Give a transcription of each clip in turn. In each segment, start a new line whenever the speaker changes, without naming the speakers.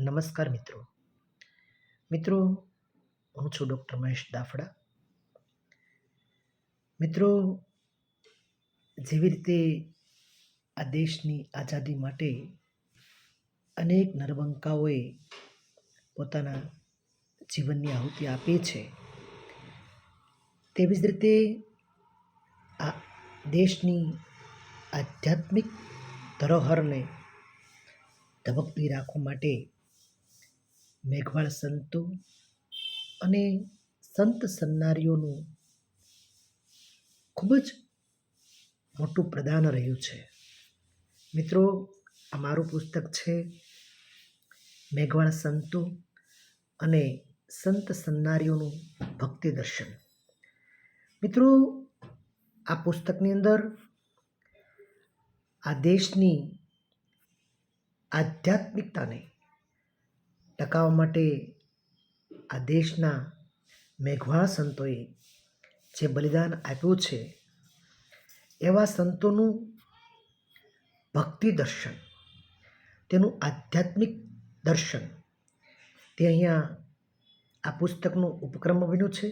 નમસ્કાર મિત્રો. મિત્રો, હું છું ડૉક્ટર મહેશ દાફડા. મિત્રો, જેવી રીતે આ દેશની આઝાદી માટે અનેક નરબંકાઓએ પોતાના જીવનની આહુતિ આપી છે, તેવી જ રીતે આ દેશની આધ્યાત્મિક ધરોહરને ધબકતી રાખવા માટે મેઘવાળ સંતો અને સંત સન્નારીઓનું ખૂબ જ મોટું પ્રદાન રહ્યું છે. મિત્રો આ મારું પુસ્તક છે મેઘવાળ સંતો અને સંત સન્નારીઓનું ભક્તિ દર્શન. મિત્રો, આ પુસ્તકની અંદર આ દેશની આધ્યાત્મિકતાને ટકાવવા માટે આ દેશના મેઘવાળ સંતોએ જે બલિદાન આપ્યું છે, એવા સંતોનું ભક્તિ દર્શન તેનું આધ્યાત્મિક દર્શન, તે અહીંયા આ પુસ્તકનું ઉપક્રમ બન્યું છે.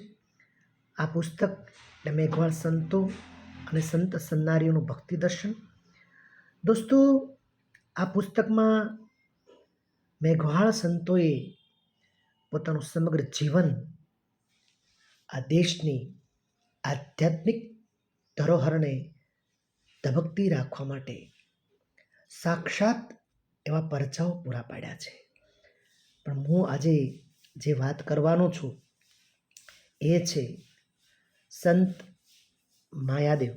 આ પુસ્તક એટલે મેઘવાળ સંતો અને સંત સન્નારીઓનું ભક્તિ દર્શન દોસ્તો, આ પુસ્તકમાં મેઘવાળ સંતોએ પોતાનું સમગ્ર જીવન આ દેશની આધ્યાત્મિક ધરોહરને ધબકતી રાખવા માટે સાક્ષાત એવા પરચાઓ પૂરા પાડ્યા છે. પણ હું આજે જે વાત કરવાનો છું એ છે સંત માયાદેવ.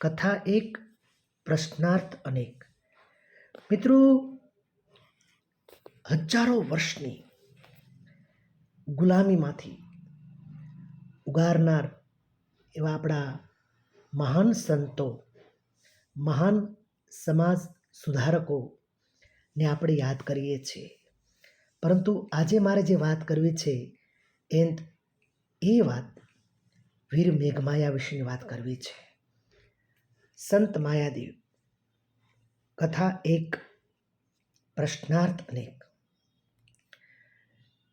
કથા એક પ્રશ્નાર્થ અનેક. મિત્રો હજારો વર્ષની ગુલામીમાંથી ઉગારનાર એવા આપણા મહાન સંતો, મહાન સમાજ સુધારકોને આપણે યાદ કરીએ છીએ. પરંતુ આજે મારે જે વાત કરવી છે એ એ વાત વીર મેઘમાયા વિશેની વાત કરવી છે. સંત માયાદેવ કથા એક પ્રશ્નાર્થ અનેક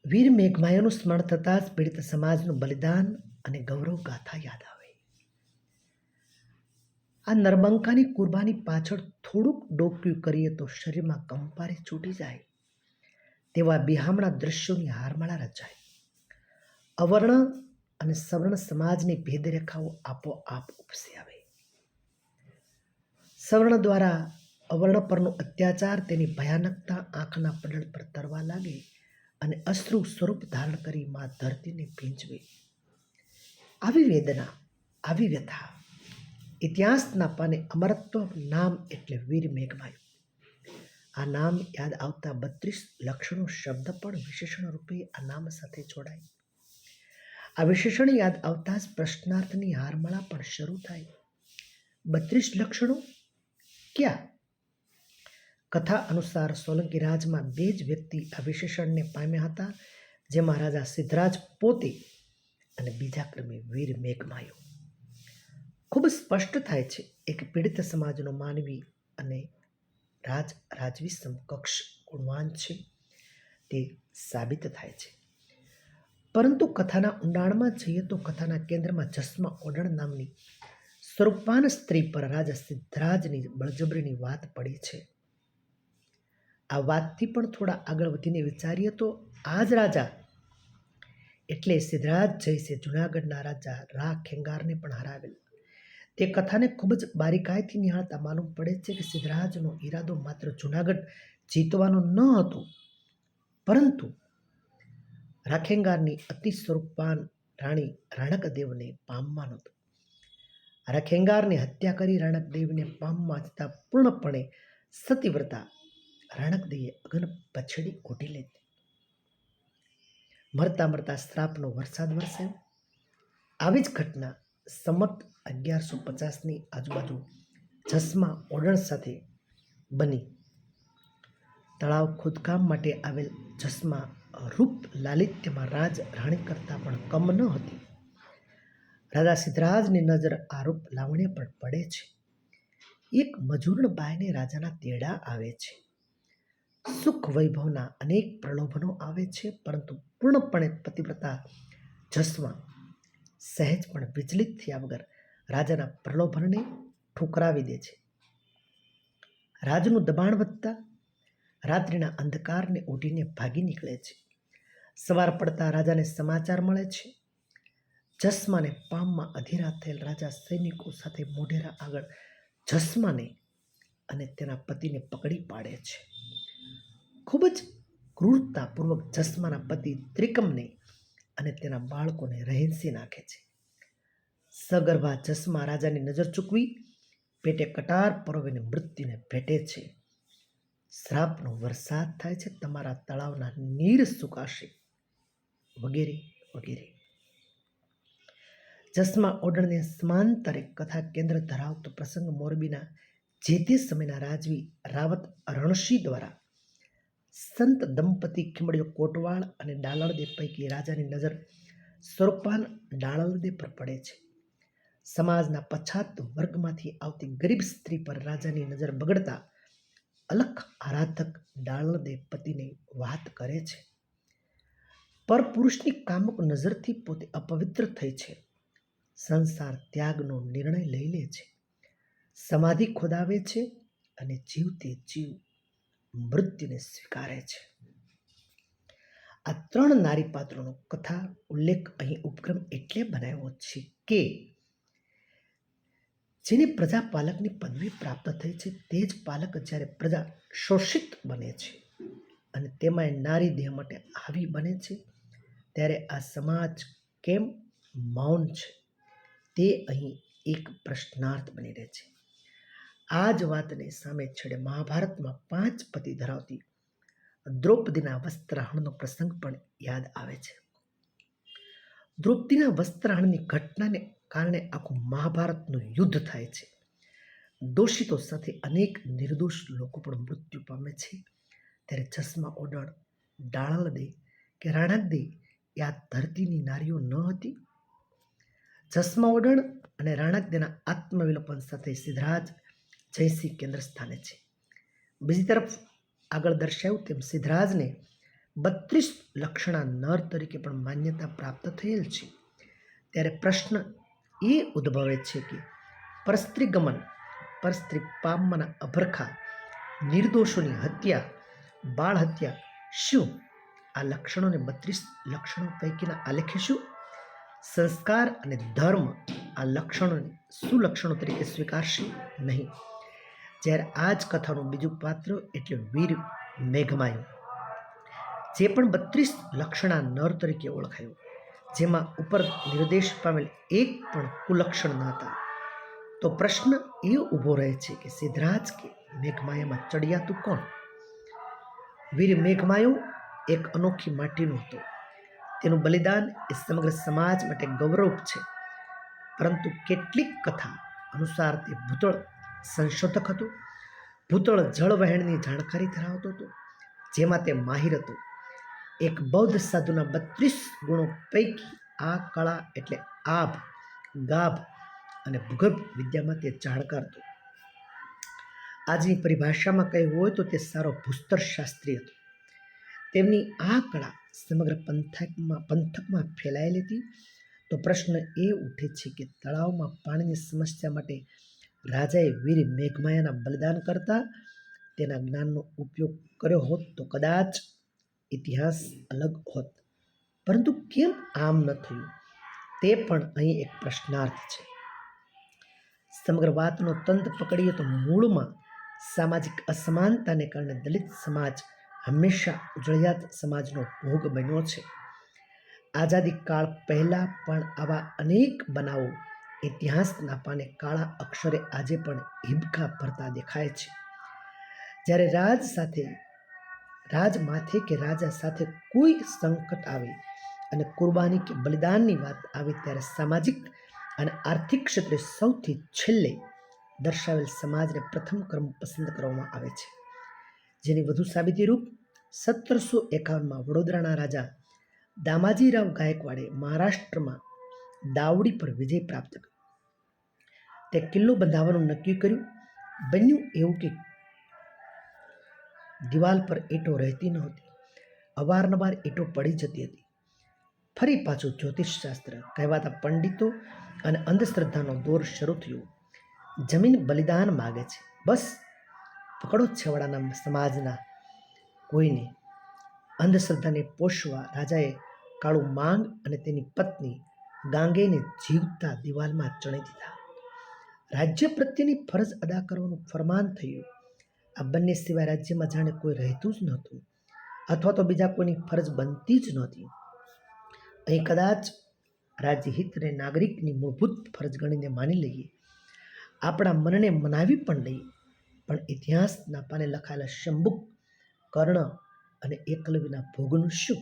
વીર મેઘમાયાનું સ્મરણ થતાં જ પીડિત સમાજનું બલિદાન અને ગૌરવ ગાથા યાદ આવે. આ નર્મંકાની કુરબાની પાછળ થોડુંક ડોક્યું કરીએ તો શરીરમાં કંપારી છૂટી જાય. તેવા બિહામણા દ્રશ્યોની હારમાળા રચાય. અવર્ણ અને સવર્ણ સમાજની ભેદરેખાઓ આપોઆપ ઉપસી આવે. સવર્ણ દ્વારા અવર્ણ પરનો અત્યાચાર તેની ભયાનકતા આંખના પડળ પર તરવા લાગે. અને અશ્રુ સ્વરૂપ ધારણ કરી મા ધરતીને ભીંજવે. આવી વેદના, આવી વ્યથા, ઇતિહાસના પાને અમરત્વ નામ એટલે વીર મેઘમાયું. આ નામ યાદ આવતા બત્રીસ લક્ષણો શબ્દ પણ વિશેષણ રૂપે આ નામ સાથે જોડાય. આ વિશેષણ યાદ આવતા જ પ્રશ્નાર્થની હારમાળા પણ શરૂ થાય. બત્રીસ લક્ષણો? ક્યાં? કથા અનુસાર સોલંકી રાજમાં બે જ વ્યક્તિ આ વિશેષણને પામ્યા હતા, જેમાં રાજા સિદ્ધરાજ પોતે અને બીજા ક્રમે વીર મેઘમાયો. ખૂબ સ્પષ્ટ થાય છે, એક પીડિત સમાજનો માનવી અને રાજ રાજવી સમકક્ષ ગુણવાન છે, તે સાબિત થાય છે. પરંતુ કથાના ઊંડાણમાં જઈએ તો કથાના કેન્દ્રમાં જસ્મા ઓડણ નામની સ્વરૂપાન સ્ત્રી પર રાજા સિદ્ધરાજની બળજબરીની વાત પડી છે. આ વાતથી પણ થોડા આગળ વધીને વિચારીએ તો આ જ રાજા, એટલે સિદ્ધરાજ જયસે જુનાગઢના રાજા રા ખેંગારને પણ હરાવેલા. તે કથાને ખૂબ જ બારીકાઈથી નિહાળતા માલુમ પડે છે કે સિદ્ધરાજનો ઈરાદો માત્ર જુનાગઢ જીતવાનો ન હતો, પરંતુ રાખેંગારની અતિ સ્વરૂપવાન રાણી રાણકદેવને પામવાનો હતો રાખેંગારની હત્યા કરી રાણકદેવને પામવા જતાં પૂર્ણપણે સતીવ્રતા રાણકદેવે અગન પછડી ઓઢી લીધી. મરતા મરતા શ્રાપનો વરસાદ વરસે આવી જ ઘટના સમત અગિયારસો પચાસની આજુબાજુ જસમાં ઓડણ સાથે બની. તળાવ ખોદકામ માટે આવેલ જસમાં રૂપ લાલિત્યમાં રાજ રાણી કરતાં પણ કમ ન હતી. રાજા સિદ્ધરાજની નજર આ રૂપ લાવણ્ય પર પડે છે. એક મજૂરણ બાયને રાજાના તેડા આવે છે. સુખ વૈભવના અનેક પ્રલોભનો આવે છે, પરંતુ પૂર્ણપણે પતિવ્રતા જસમાં સહેજ પણ વિચલિત થયા વગર રાજાના પ્રલોભનને ઠુકરાવી દે છે. રાજનું દબાણ વધતા રાત્રિના અંધકારને ઉડીને ભાગી નીકળે છે. સવાર પડતા રાજાને સમાચાર મળે છે. જસમાને પામમાં અધીરા થયેલ રાજા સૈનિકો સાથે મોઢેરા આગળ જસમાને અને તેના પતિને પકડી પાડે છે. ખૂબ જ ક્રૂરતાપૂર્વક જસ્માના પતિ ત્રિકમને અને તેના બાળકોને રહેંસી નાખે છે. સગર્ભા જસમા રાજાની નજર ચૂકવી પેટે કટાર પરોવીને મૃત્યુને ભેટે છે. શ્રાપનો વરસાદ થાય છે, તમારા તળાવના નીર સુકાશે, વગેરે વગેરે. જસમા ઓડણને સમાંતરે કથા કેન્દ્ર ધરાવતો પ્રસંગ મોરબીના જે તે સમયના રાજવી રાવત રણશી દ્વારા સંત દંપતી ખીમડીઓ કોટવાળ અને ડાલરદે પૈકી રાજાની નજર સ્વરૂપાન ડાળલદે પર પડે છે. સમાજના પછાત વર્ગમાંથી આવતી ગરીબ સ્ત્રી પર રાજાની નજર બગડતા અલખ આરાધક ડાળલદે પતિની વાત કરે છે. પર પુરુષની કામક નજરથી પોતે અપવિત્ર થઈ છે. સંસાર ત્યાગનો નિર્ણય લઈ લે છે. સમાધિ ખોદાવે છે અને જીવતે જીવ મૃત્યુને સ્વીકારે છે. આ ત્રણ નારી પાત્રોનો કથા ઉલ્લેખ અહીં ઉપક્રમ એટલે બનાવ્યો છે કે જેને પ્રજા પાલકની પદવી પ્રાપ્ત થઈ છે તે જ પાલક જ્યારે પ્રજા શોષિત બને છે અને તેમાં નારી દેહ માટે આવી બને છે, ત્યારે આ સમાજ કેમ મૌન છે તે અહીં એક પ્રશ્નાર્થ બની રહે છે. આ જ વાતને સામે છેડે મહાભારતમાં પાંચ પતિ ધરાવતી દ્રૌપદીના વસ્ત્રાહણનો પ્રસંગ પણ યાદ આવે છે. દ્રૌપદીના વસ્ત્રાહણની ઘટનાને કારણે આખું મહાભારતનું યુદ્ધ થાય છે. દોષિતો સાથે અનેક નિર્દોષ લોકો પણ મૃત્યુ પામે છે. ત્યારે ચશ્મા ઓડણ ડાળલદે કે રાણાદે એ આ ધરતીની નારીઓ ન હતી? ચશ્મા ઓડણ અને રાણાદેના આત્મવિલોપન સાથે સિદ્ધરાજ જયસિંહ કેન્દ્ર સ્થાને છે. બીજી તરફ આગળ દર્શાવ્યું તેમ સિદ્ધરાજને બત્રીસ લક્ષણા નર તરીકે પણ માન્યતા પ્રાપ્ત થયેલ છે. ત્યારે પ્રશ્ન એ ઉદ્ભવે છે કે પરસ્ત્રી ગમન પરસ્ત્રી પામવાના અભરખા, નિર્દોષોની હત્યા, બાળ હત્યા શું? આ લક્ષણોને બત્રીસ લક્ષણો પૈકીના આલેખે શું? સંસ્કાર અને ધર્મ આ લક્ષણોને સુલક્ષણો તરીકે સ્વીકારશે? નહીં. જ્યારે આ જ કથાનું બીજું પાત્ર એટલે વીર મેઘમાયુ, જે પણ બત્રીસ લક્ષણા નર તરીકે ઓળખાયું, જેમાં ઉપર નિર્દેશ પામેલ એક પણ કુલક્ષણ ન હતા. તો પ્રશ્ન એ ઊભો રહે છે કે સિદ્ધરાજ કે મેઘમાયામાં ચડિયાતું કોણ? વીર મેઘમાયું એક અનોખી માટીનું હતું. તેનું બલિદાન એ સમગ્ર સમાજ માટે ગૌરવ છે. પરંતુ કેટલીક કથા અનુસાર તે ભૂતળ સંશોધક હતો. ભૂતળ જળવહેણની જાણકારી ધરાવતો હતો, જેમાં તે માહિર હતો. એક બૌદ્ધ સાધુના બત્રીસ ગુણો પૈકી આ કળા એટલે આભ, ગાભ અને ભૂગર્ભ વિદ્યામાં તે જાણકાર હતો. આજની પરિભાષામાં કહેવું હોય તો તે સારો ભૂસ્તર શાસ્ત્રી હતો. તેમની આ કળા સમગ્ર પંથકમાં પંથકમાં ફેલાયેલી હતી. તો પ્રશ્ન એ ઉઠે છે કે તળાવમાં પાણીની સમસ્યા માટે રાજાએ વીર મેઘમાયાના બલિદાન કરતા તેના જ્ઞાનનો ઉપયોગ કર્યો હોત તો કદાચ ઇતિહાસ અલગ હોત. પરંતુ કેમ આમ ન થયું? તે પણ અહીં એક પ્રશ્નાર્થ છે. સમગ્ર વાતનો તંત પકડીએ તો મૂળમાં સામાજિક અસમાનતાને કારણે દલિત સમાજ હંમેશા ઉજળિયાત સમાજનો ભોગ બન્યો છે. આઝાદી કાળ પહેલાં પણ આવા અનેક બનાવો ઇતિહાસના પાને કાળા અક્ષરે આજે પણ હિબકા ભરતા દેખાય છે. જ્યારે રાજ સાથે, રાજ કે રાજા સાથે કોઈ સંકટ આવે અને કુરબાની કે બલિદાનની વાત આવે ત્યારે સામાજિક અને આર્થિક ક્ષેત્રે સૌથી છેલ્લે દર્શાવેલ સમાજને પ્રથમ ક્રમ પસંદ કરવામાં આવે છે. જેની વધુ સાબિતી રૂપ સત્તરસો એકાવનમાં વડોદરાના રાજા દામાજીરાવ ગાયકવાડે મહારાષ્ટ્રમાં દાવડી પર વિજય પ્રાપ્ત કર્યો. તે કિલ્લો બંધાવવાનું નક્કી કર્યું. બન્યું એવું કે દિવાલ પર ઈંટો રહેતી નહોતી અવારનવાર ઈંટો પડી જતી હતી. ફરી પાછું જ્યોતિષશાસ્ત્ર કહેવાતા પંડિતો અને અંધશ્રદ્ધાનો દોર શરૂ થયો. જમીન બલિદાન માગે છે. બસ, પકડો છેવાડાના સમાજના કોઈને. અંધશ્રદ્ધાને પોષવા રાજાએ કાળું માંગ અને તેની પત્ની ગાંગેને જીવતા દિવાલમાં ચણી દીધા. રાજ્ય પ્રત્યેની ફરજ અદા કરવાનું ફરમાન થયું. આ બંને સિવાય રાજ્યમાં જાણે કોઈ રહેતું જ નહોતું અથવા તો બીજા કોઈની ફરજ બનતી જ નહોતી. અહીં કદાચ રાજ્યહિતને નાગરિકની મૂળભૂત ફરજ ગણીને માની લઈએ. આપણા મનને મનાવી પણ લઈએ. પણ ઇતિહાસના પાને લખાયેલા શંભુક, કર્ણ અને એકલવ્યના ભોગનું શું?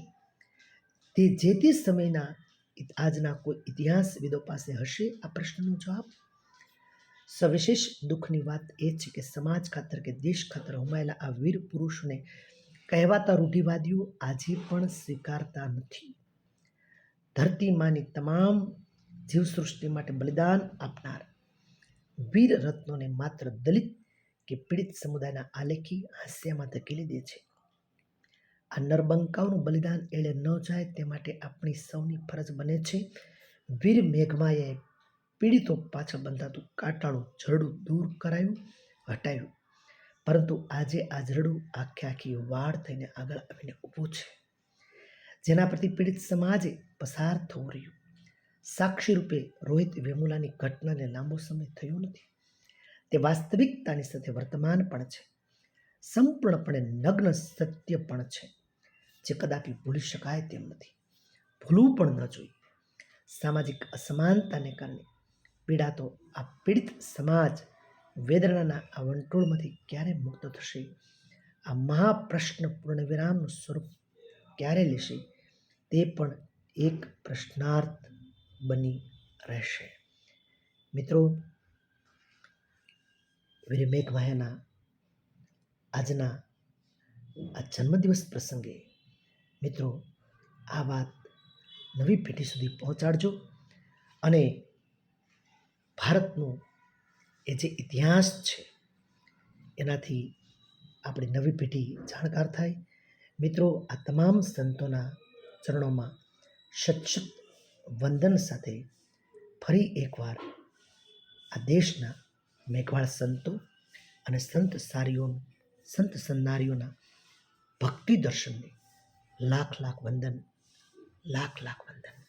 તે જે તે સમયના આજના કોઈ ઇતિહાસવિદો પાસે હશે? આ પ્રશ્નનો જવાબ સવિશેષ દુઃખની વાત એ છે કે સમાજ ખાતર કે દેશ ખાતર હુમાયેલા આ વીર પુરુષોને કહેવાતા રૂઢિવાદીઓ આજે પણ સ્વીકારતા નથી. ધરતી માની તમામ જીવસૃષ્ટિ માટે બલિદાન આપનાર વીર રત્નોને માત્ર દલિત કે પીડિત સમુદાયના આલેખી હાસ્યમાં ધકેલી દે છે. આ નરબંકાઓનું બલિદાન એળે ન જાય તે માટે આપણી સૌની ફરજ બને છે. વીર મેઘમાએ પીડિતો પાછળ બંધાતું કાટાળું ઝરડું દૂર કરાયું, હટાયું. પરંતુ આજે આ ઝરડું આખે આખી વાડ થઈને આગળ આવીને ઊભું છે. જેના પરથી પીડિત સમાજે પસાર થવું રહ્યું. સાક્ષી રૂપે રોહિત વેમુલાની ઘટનાને લાંબો સમય થયો નથી. તે વાસ્તવિકતાની સાથે વર્તમાન પણ છે. સંપૂર્ણપણે નગ્ન સત્ય પણ છે, જે કદાપી ભૂલી શકાય તેમ નથી. ભૂલવું પણ ન જોઈએ. સામાજિક અસમાનતાને કારણે પીડાતો આ પીડિત સમાજ વેદનાના આ વંટોળમાંથી ક્યારે મુક્ત થશે? આ મહાપ્રશ્ન પૂર્ણ વિરામનું સ્વરૂપ ક્યારે લેશે? તે પણ એક પ્રશ્નાર્થ બની રહેશે. મિત્રો, વીર આજના આ જન્મદિવસ પ્રસંગે મિત્રો, આ વાત નવી પેઢી સુધી પહોંચાડજો અને ભારતનું એ જે ઇતિહાસ છે, એનાથી આપણી નવી પેઢી જાણકાર થાય. મિત્રો, આ તમામ સંતોના ચરણોમાં સચત વંદન સાથે ફરી એકવાર આ દેશના મેઘવાળ સંતો અને સંત સારીઓ, સંત સન્નારીઓના ભક્તિ દર્શનને લાખ લાખ વંદન, લાખ લાખ વંદન.